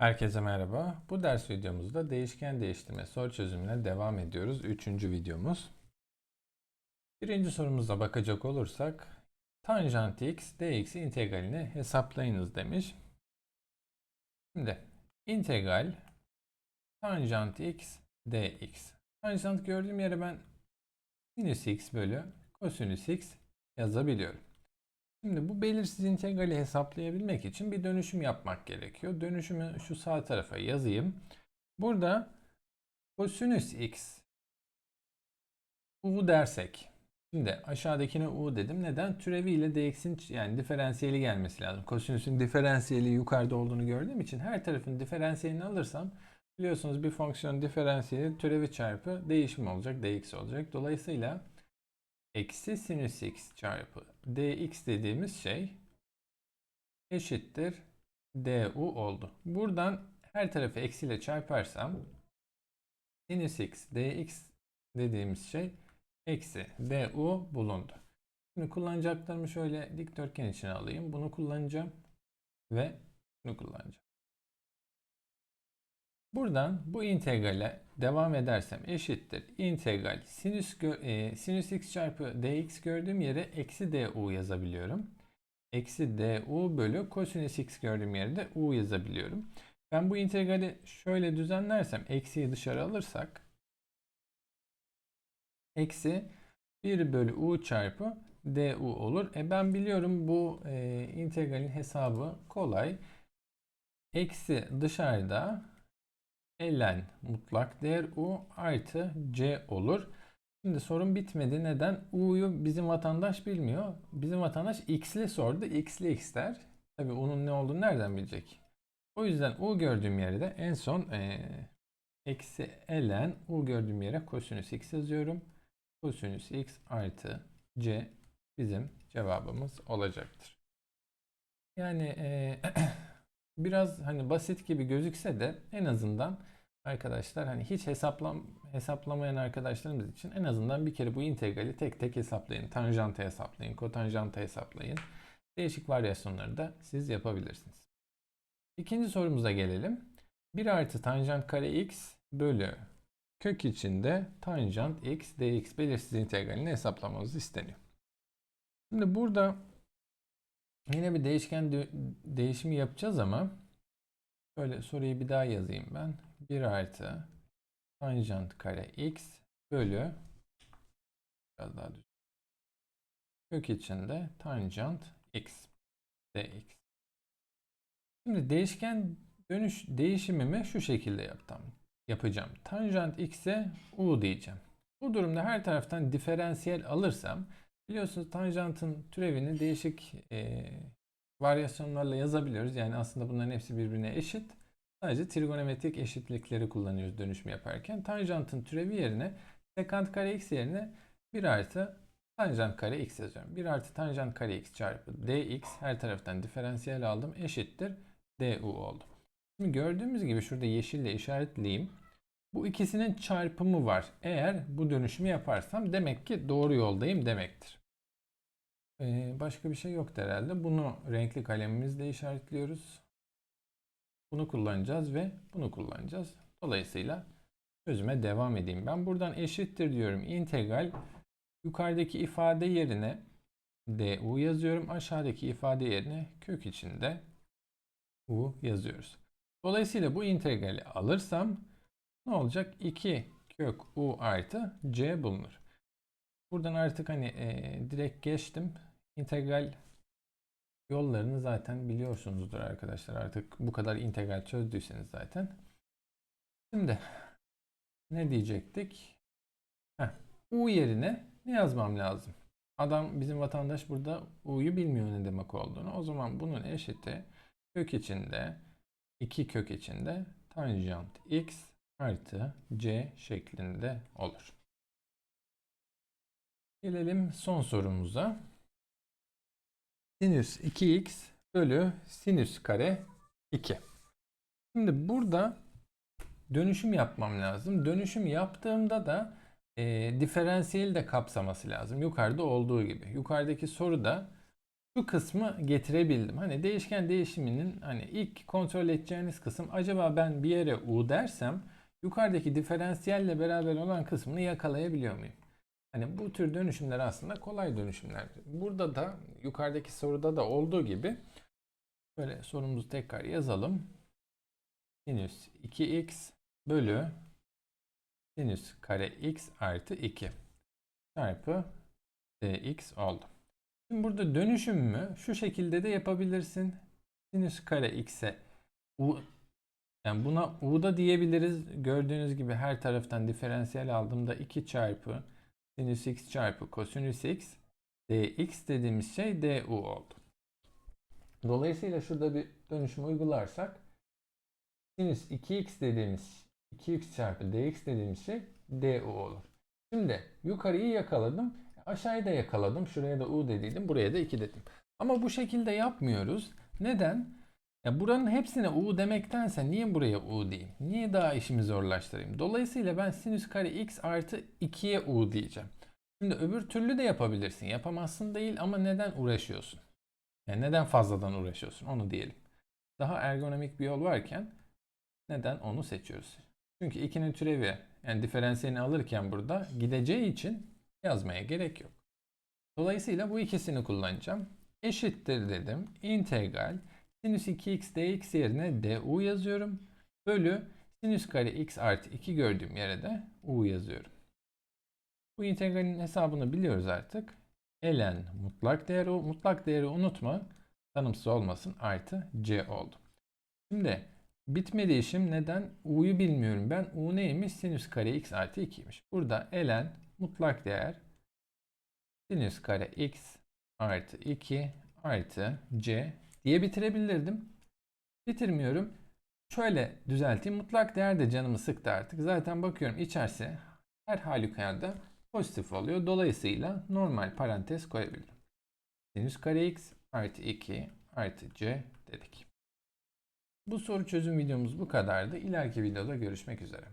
Herkese merhaba. Bu ders videomuzda değişken değiştirme soru çözümüne devam ediyoruz. Üçüncü videomuz. Birinci sorumuza bakacak olursak tanjant x dx integralini hesaplayınız demiş. Şimdi integral tanjant x dx. Tanjant gördüğüm yere ben sinüs x bölü kosinüs x yazabiliyorum. Şimdi bu belirsiz integrali hesaplayabilmek için bir dönüşüm yapmak gerekiyor. Dönüşümü şu sağ tarafa yazayım. Burada kosinüs x u dersek. Şimdi aşağıdakine u dedim. Neden? Türevi ile dx'in yani diferansiyeli gelmesi lazım. Kosinüsün diferansiyeli yukarıda olduğunu gördüğüm için her tarafın diferansiyelini alırsam biliyorsunuz bir fonksiyon diferansiyeli türevi çarpı değişim olacak. dx olacak. Dolayısıyla eksi sinüs x çarpı dx dediğimiz şey eşittir du oldu. Buradan her tarafı eksiyle çarparsam sinüs x dx dediğimiz şey eksi du bulundu. Şimdi kullanacaklarımı şöyle dikdörtgen içine alayım. Bunu kullanacağım ve bunu kullanacağım. Buradan bu integrale devam edersem eşittir. İntegral sinüs, e, sinüs x çarpı dx gördüğüm yere eksi du yazabiliyorum. Eksi du bölü kosinüs x gördüğüm yere de u yazabiliyorum. Ben bu integrali şöyle düzenlersem eksiyi dışarı alırsak eksi 1 bölü u çarpı du olur. E ben biliyorum bu e, integralin hesabı kolay. Eksi dışarıda ln mutlak değer u artı c olur. Şimdi sorun bitmedi. Neden? u'yu bizim vatandaş bilmiyor. Bizim vatandaş x'li sordu. x'li x der. Tabii u'nun ne olduğunu nereden bilecek? O yüzden u gördüğüm yerde de en son e, eksi ln u gördüğüm yere kosinüs x yazıyorum. Kosinüs x artı c bizim cevabımız olacaktır. Yani e, biraz hani basit gibi gözükse de en azından arkadaşlar hani hiç hesaplam hesaplamayan arkadaşlarımız için en azından bir kere bu integrali tek tek hesaplayın. Tanjanta hesaplayın, kotanjanta hesaplayın. Değişik varyasyonları da siz yapabilirsiniz. İkinci sorumuza gelelim. 1 artı tanjant kare x bölü kök içinde tanjant x dx belirsiz integralini hesaplamamız isteniyor. Şimdi burada yine bir değişken değişimi yapacağız ama Şöyle soruyu bir daha yazayım ben. 1 artı tanjant kare x bölü biraz daha düz. Kök içinde tanjant x dx. Şimdi değişken dönüş değişimimi şu şekilde yaptım. Yapacağım. Tanjant x'e u diyeceğim. Bu durumda her taraftan diferansiyel alırsam biliyorsunuz tanjantın türevini değişik e, varyasyonlarla yazabiliyoruz. Yani aslında bunların hepsi birbirine eşit. Sadece trigonometrik eşitlikleri kullanıyoruz dönüşüm yaparken. Tanjantın türevi yerine sekant kare x yerine 1 artı tanjant kare x yazıyorum. 1 artı tanjant kare x çarpı dx her taraftan diferansiyel aldım eşittir du oldu. Şimdi gördüğümüz gibi şurada yeşille işaretleyeyim. Bu ikisinin çarpımı var. Eğer bu dönüşümü yaparsam demek ki doğru yoldayım demektir. Başka bir şey yok herhalde. Bunu renkli kalemimizle işaretliyoruz. Bunu kullanacağız ve bunu kullanacağız. Dolayısıyla çözüme devam edeyim. Ben buradan eşittir diyorum. İntegral yukarıdaki ifade yerine du yazıyorum. Aşağıdaki ifade yerine kök içinde u yazıyoruz. Dolayısıyla bu integrali alırsam ne olacak? 2 kök u artı c bulunur. Buradan artık hani e, direkt geçtim. İntegral yollarını zaten biliyorsunuzdur arkadaşlar. Artık bu kadar integral çözdüyseniz zaten. Şimdi ne diyecektik? Heh, U yerine ne yazmam lazım? Adam bizim vatandaş burada U'yu bilmiyor ne demek olduğunu. O zaman bunun eşiti kök içinde 2 kök içinde tanjant x artı c şeklinde olur. Gelelim son sorumuza. Sinüs 2x bölü sinüs kare 2. Şimdi burada dönüşüm yapmam lazım. Dönüşüm yaptığımda da e, diferansiyeli de kapsaması lazım. Yukarıda olduğu gibi. Yukarıdaki soruda şu kısmı getirebildim. Hani değişken değişiminin hani ilk kontrol edeceğiniz kısım acaba ben bir yere u dersem yukarıdaki diferansiyelle beraber olan kısmını yakalayabiliyor muyum? Hani bu tür dönüşümler aslında kolay dönüşümler. Burada da yukarıdaki soruda da olduğu gibi böyle sorumuzu tekrar yazalım. Sinüs 2x bölü sinüs kare x artı 2 çarpı dx oldu. Şimdi burada dönüşümü şu şekilde de yapabilirsin. Sinüs kare x'e u yani buna u da diyebiliriz. Gördüğünüz gibi her taraftan diferansiyel aldığımda 2 çarpı sinüs x çarpı kosinüs x dx dediğimiz şey du oldu. Dolayısıyla şurada bir dönüşüm uygularsak sinüs 2x dediğimiz 2x çarpı dx dediğimiz şey du olur. Şimdi yukarıyı yakaladım. Aşağıyı da yakaladım. Şuraya da u dediydim. Buraya da 2 dedim. Ama bu şekilde yapmıyoruz. Neden? Ya buranın hepsine u demektense niye buraya u diyeyim? Niye daha işimi zorlaştırayım? Dolayısıyla ben sinüs kare x artı 2'ye u diyeceğim. Şimdi öbür türlü de yapabilirsin. Yapamazsın değil ama neden uğraşıyorsun? Yani neden fazladan uğraşıyorsun? Onu diyelim. Daha ergonomik bir yol varken neden onu seçiyoruz? Çünkü 2'nin türevi yani diferansiyelini alırken burada gideceği için yazmaya gerek yok. Dolayısıyla bu ikisini kullanacağım. Eşittir dedim. İntegral sinüs 2x dx yerine du yazıyorum. Bölü sinüs kare x artı 2 gördüğüm yere de u yazıyorum. Bu integralin hesabını biliyoruz artık. ln mutlak değeri, mutlak değeri unutma. Tanımsız olmasın artı c oldu. Şimdi bitmedi işim. Neden? u'yu bilmiyorum. Ben u neymiş? Sinüs kare x artı 2'ymiş. Burada ln mutlak değer sinüs kare x artı 2 artı c diye bitirebilirdim. Bitirmiyorum. Şöyle düzelteyim. Mutlak değer de canımı sıktı artık. Zaten bakıyorum içerisi her halükarda pozitif oluyor. Dolayısıyla normal parantez koyabilirim. Sinüs kare x artı 2 artı c dedik. Bu soru çözüm videomuz bu kadardı. İleriki videoda görüşmek üzere.